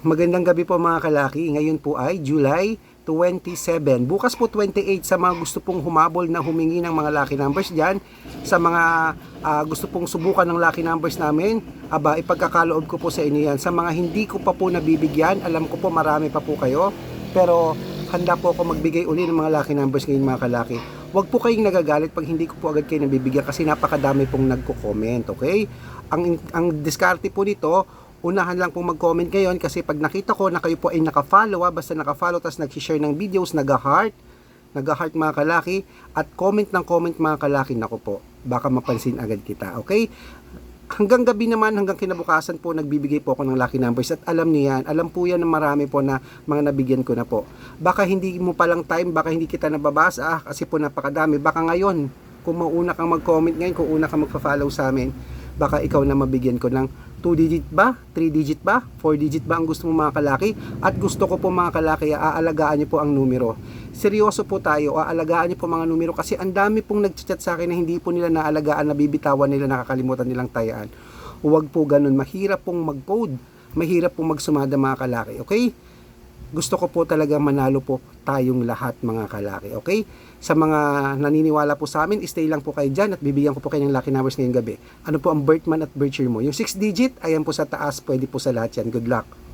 Magandang gabi po mga kalaki. Ngayon po ay July 27. Bukas po 28 sa mga gusto pong humabol na humingi ng mga lucky numbers dyan. Sa mga ah, gusto pong subukan ng lucky numbers namin, aba ipagkakaloob ko po sa inyo yan. Sa mga hindi ko pa po nabibigyan, alam ko po marami pa po kayo. Pero handa po ako magbigay uli ng mga lucky numbers ngayon mga kalaki. Huwag po kayong nagagalit pag hindi ko po agad kayo nabibigyan kasi napakadami pong nagko-comment, okay? Ang ang diskarte po nito, unahan lang pong mag-comment ngayon kasi pag nakita ko na kayo po ay naka-follow, ah, basta naka-follow tapos nag-share ng videos, nag-heart, nag-heart mga kalaki at comment ng comment mga kalaki nako po. Baka mapansin agad kita, okay? hanggang gabi naman, hanggang kinabukasan po, nagbibigay po ako ng lucky numbers at alam niyo yan, alam po yan ng marami po na mga nabigyan ko na po. Baka hindi mo palang time, baka hindi kita nababasa ah, kasi po napakadami. Baka ngayon, kung mauna kang mag-comment ngayon, kung una kang magpa-follow sa amin, baka ikaw na mabigyan ko ng 2 digit ba, 3 digit ba, 4 digit ba ang gusto mo mga kalaki? At gusto ko po mga kalaki aalagaan niyo po ang numero. Seryoso po tayo aalagaan niyo po mga numero kasi ang dami pong nagchat sa akin na hindi po nila naalagaan nabibitawan nila nakakalimutan nilang tayaan. Huwag po ganun. Mahirap pong mag-code. Mahirap pong magsumada mga kalaki okay gusto ko po talaga manalo po tayong lahat mga kalaki. Okay? Sa mga naniniwala po sa amin, stay lang po kayo dyan at bibigyan ko po kayo ng lucky numbers ngayong gabi. Ano po ang birth month at birth year mo? Yung 6 digit, ayan po sa taas, pwede po sa lahat yan. Good luck.